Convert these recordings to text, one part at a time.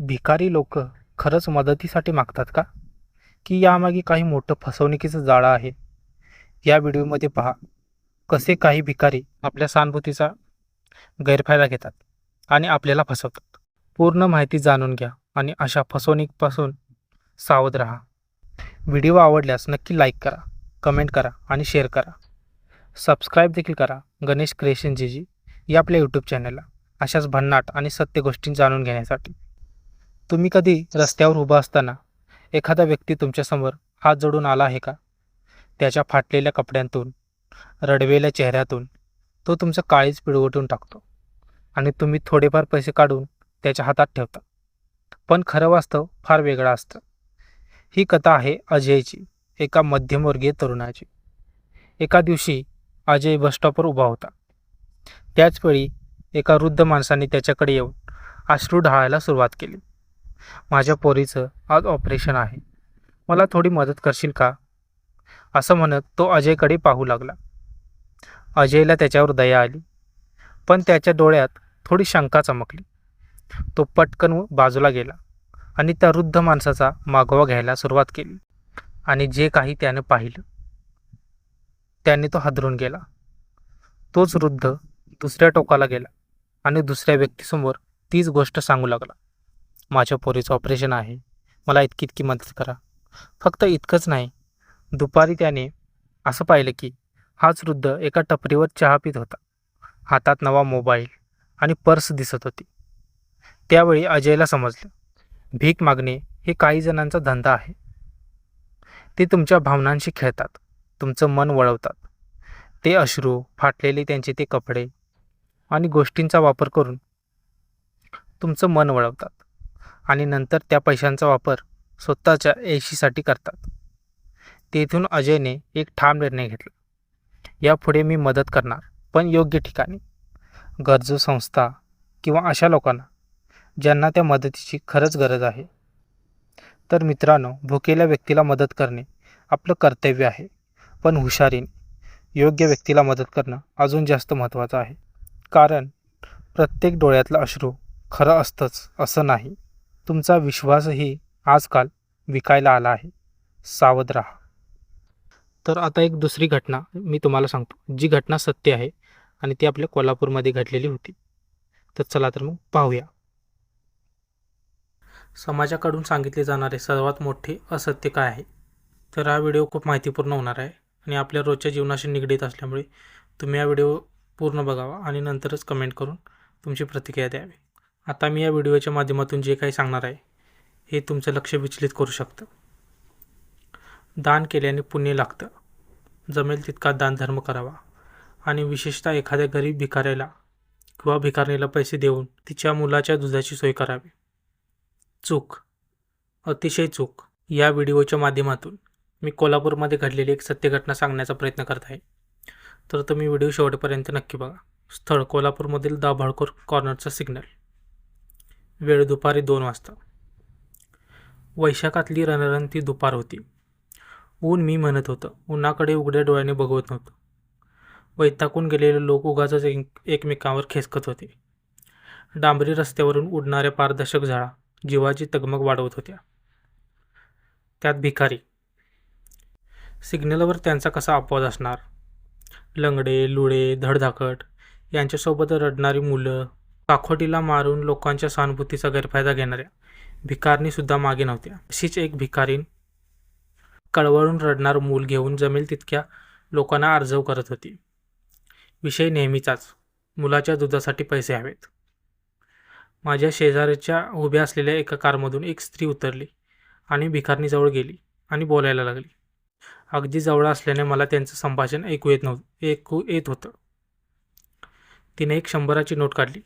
भिकारी लोक खरंच मदतीसाठी मागतात का? की यामागे काही मोठं फसवणुकीचं जाळं आहे? या व्हिडिओमध्ये पहा कसे काही भिकारी आपल्या सहानुभूतीचा गैरफायदा घेतात आणि आपल्याला फसवतात. पूर्ण माहिती जाणून घ्या आणि अशा फसवणुकीपासून सावध राहा. व्हिडिओ आवडल्यास नक्की लाईक करा कमेंट करा आणि शेअर करा. सबस्क्राईब देखील करा गणेश क्रिएशन जी जी या आपल्या यूट्यूब चॅनलला. अशाच भन्नाट आणि सत्य गोष्टी जाणून घेण्यासाठी तुम्ही कधी रस्त्यावर उभा असताना एखादा व्यक्ती तुमच्यासमोर हात जोडून आला आहे का? त्याच्या फाटलेल्या कपड्यांतून रडवेल्या चेहऱ्यातून तो तुमचं काळीच पिळवटून टाकतो आणि तुम्ही थोडेफार पैसे काढून त्याच्या हातात ठेवता. पण खरं वास्तव फार वेगळं असतं. ही कथा आहे अजयची एका मध्यमवर्गीय तरुणाची. एका दिवशी अजय बसस्टॉपवर उभा होता. त्याचवेळी एका वृद्ध माणसाने त्याच्याकडे येऊन अश्रू ढाळायला सुरुवात केली. माझ्या पोरीचं आज ऑपरेशन आहे. मला थोडी मदत करशील का? असं म्हणत तो अजयकडे पाहू लागला. अजयला त्याच्यावर दया आली. पण त्याच्या डोळ्यात थोडी शंका चमकली. तो पटकन बाजूला गेला आणि त्या वृद्ध माणसाचा मागोवा घ्यायला सुरुवात केली आणि जे काही त्यानं पाहिलं त्याने तो हादरून गेला. तोच वृद्ध दुसऱ्या टोकाला गेला आणि दुसऱ्या व्यक्तीसमोर तीच गोष्ट सांगू लागला. माझ्या पोरीचं ऑपरेशन आहे. मला इतकी इतकी मदत करा. फक्त इतकंच नाही दुपारी त्याने असं पाहिलं की हाच वृद्ध एका टपरीवर चहा पित होता. हातात नवा मोबाईल आणि पर्स दिसत होती. त्यावेळी अजयला समजलं भीक मागणे हे काही जणांचा धंदा आहे. ते तुमच्या भावनांशी खेळतात तुमचं मन वळवतात. ते अश्रू फाटलेले त्यांचे ते कपडे आणि गोष्टींचा वापर करून तुमचं मन वळवतात. आणि नंतर त्या पैशांचा वापर स्वतःच्या ऐशीसाठी करतात. तेथून अजयने एक ठाम निर्णय घेतला. यापुढे मी मदत करणार पण योग्य ठिकाणी. गरजू संस्था किंवा अशा लोकांना ज्यांना त्या मदतीची खरंच गरज आहे. तर मित्रांनो भुकेल्या व्यक्तीला मदत करणे आपलं कर्तव्य आहे पण हुशारीने योग्य व्यक्तीला मदत करणं अजून जास्त महत्त्वाचं आहे. कारण प्रत्येक डोळ्यातलं अश्रू खरं असतंच असं नाही. तुमचा विश्वासही आजकाल विकायला आला आहे. सावध राहा. तर आता एक दुसरी घटना मी तुम्हाला सांगतो. जी घटना सत्य आहे आणि ती आपल्या कोल्हापूरमध्ये घडलेली होती. तर चला तर मग पाहूया. समाजाकडून सांगितले जाणारे सर्वात मोठे असत्य काय आहे? तर हा व्हिडिओ खूप माहितीपूर्ण होणार आहे आणि आपल्या रोजच्या जीवनाशी निगडीत असल्यामुळे तुम्ही हा व्हिडिओ पूर्ण बघावा आणि नंतरच कमेंट करून तुमची प्रतिक्रिया द्यावी. आता मी या व्हिडिओच्या माध्यमातून जे काही सांगणार आहे हे तुमचं लक्ष विचलित करू शकतं. दान केल्याने पुण्य लागतं. जमेल तितका दानधर्म करावा. आणि विशेषतः एखाद्या गरीब भिकाऱ्याला किंवा भिकारणीला पैसे देऊन तिच्या मुलाच्या दुधाची सोय करावी. चूक. अतिशय चूक. या व्हिडिओच्या माध्यमातून मी कोल्हापूरमध्ये घडलेली एक सत्य घटना सांगण्याचा प्रयत्न करत आहे. तर तुम्ही व्हिडिओ शेवटपर्यंत नक्की बघा. स्थळ कोल्हापूरमधील दाभाळकोर कॉर्नरचा सिग्नल. वेळ दुपारी दोन वाजता. वैशाखातली रणरणती दुपार होती. ऊन मी म्हणत होतं. उन्हाकडे उघड्या डोळ्याने बघवत नव्हतं. वैताकून गेलेले लोक उगाच एक एकमेकांवर खेचकत होते. डांबरी रस्त्यावरून उडणाऱ्या पारदर्शक झाडा जीवाची तगमग वाढवत होत्या. त्यात भिकारी. सिग्नलवर त्यांचा कसा अपवाद असणार? लंगडे लुळे धडधाकट यांच्यासोबत रडणारी मुलं काखोटीला मारून लोकांच्या सहानुभूतीचा गैरफायदा घेणाऱ्या भिकारणीसुद्धा मागे नव्हत्या. अशीच एक भिकारीन कळवळून रडणार मूल घेऊन जमेल तितक्या लोकांना अर्जव करत होती. विषय नेहमीचाच. मुलाच्या दुधासाठी पैसे हवेत. माझ्या शेजाऱ्याच्या उभ्या असलेल्या एका कारमधून एक स्त्री उतरली आणि भिकारणीजवळ गेली आणि बोलायला लागली. अगदी जवळ असल्याने मला त्यांचं संभाषण ऐकू येत नव्हतं ऐकू येत होतं. तिने एक शंभराची नोट काढली.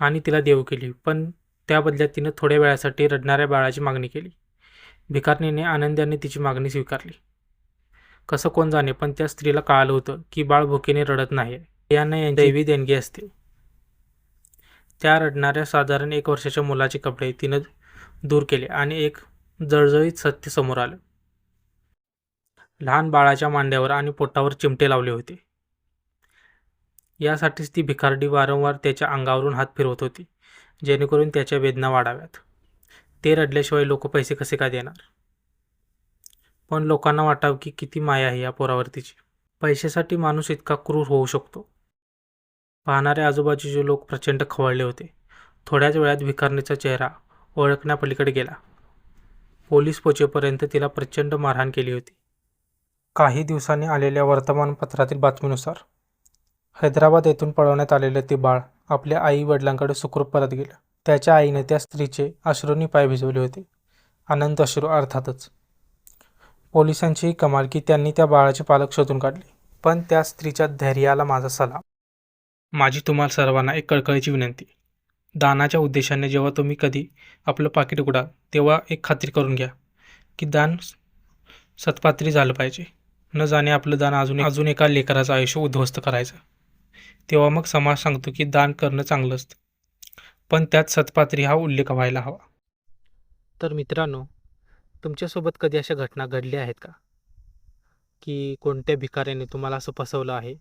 आणि तिला देऊ केली पण त्या बदल्यात तिनं थोड्या वेळासाठी रडणाऱ्या बाळाची मागणी केली. भिकारणीने आनंदाने तिची मागणी स्वीकारली. कसं कोण जाणे पण त्या स्त्रीला कळालं होतं की बाळ भुकेने रडत नाही यांना दैवी देणगी असते. त्या रडणाऱ्या साधारण एक वर्षाच्या मुलाचे कपडे तिनं दूर केले आणि एक जळजळीत सत्य समोर आलं. लहान बाळाच्या मांड्यावर आणि पोटावर चिमटे लावले होते. यासाठीच ती भिकारडी वारंवार त्याच्या अंगावरून हात फिरवत होती जेणेकरून त्याच्या वेदना वाढाव्यात. ते रडल्याशिवाय लोक पैसे कसे काय देणार? पण लोकांना वाटावं की किती माया आहे या पोरावरतीची. पैशासाठी माणूस इतका क्रूर होऊ शकतो. पाहणारे आजूबाजूचे लोक प्रचंड खवळले होते. थोड्याच वेळात भिकारणीचा चेहरा ओळखण्यापलीकडे गेला. पोलीस पोचेपर्यंत तिला प्रचंड मारहाण केली होती. काही दिवसांनी आलेल्या वर्तमानपत्रातील बातमीनुसार हैदराबाद येथून पळवण्यात आलेले ते बाळ आपल्या आई वडिलांकडे सुखरूप परत गेलं. त्याच्या आईने त्या स्त्रीचे अश्रूंनी पाय भिजवले होते. आनंद अश्रू अर्थातच. पोलिसांचीही कमाल की त्यांनी त्या बाळाचे पालक शोधून काढले. पण त्या स्त्रीच्या धैर्याला माझा सलाम. माझी तुम्हाला सर्वांना एक कळकळीची विनंती. दानाच्या उद्देशाने जेव्हा तुम्ही कधी आपलं पाकिट उघडाल तेव्हा एक खात्री करून घ्या की दान सत्पात्री झालं पाहिजे. न जाणे आपलं दान अजून अजून एका लेकराचं आयुष्य उद्ध्वस्त करायचं. तेव्हा मग समाज सांगतो की दान करणं चांगलं असतं. पण त्यात सतपात्री हा उल्लेख व्हायला हवा. तर मित्रांनो तुमच्यासोबत कधी अशा घटना घडल्या आहेत का? की कोणत्या भिकाऱ्याने तुम्हाला असं फसवलं आहे?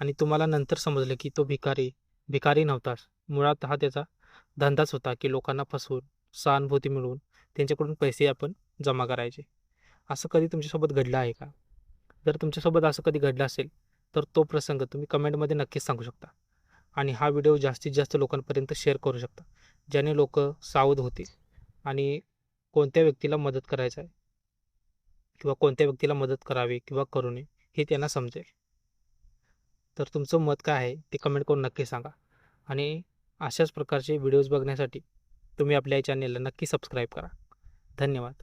आणि तुम्हाला नंतर समजलं की तो भिकारी भिकारी नव्हताच मुळात हा त्याचा धंदाच होता की लोकांना फसवून सहानुभूती मिळवून त्यांच्याकडून पैसे आपण जमा करायचे. असं कधी तुमच्यासोबत घडलं आहे का? जर तुमच्यासोबत असं कधी घडलं असेल तर तो प्रसंग तुम्ही कमेंटमध्ये नक्कीच सांगू शकता. आणि हा व्हिडिओ जास्तीत जास्त लोकांपर्यंत शेअर करू शकता ज्याने लोक सावध होतील आणि कोणत्या व्यक्तीला मदत करायचं आहे किंवा कोणत्या व्यक्तीला मदत करावी किंवा करू नये हे त्यांना समजेल. तर तुमचं मत काय आहे ते कमेंट करून नक्की सांगा. आणि अशाच प्रकारचे व्हिडिओज बघण्यासाठी तुम्ही आपल्या या चॅनेलला नक्की सबस्क्राईब करा. धन्यवाद.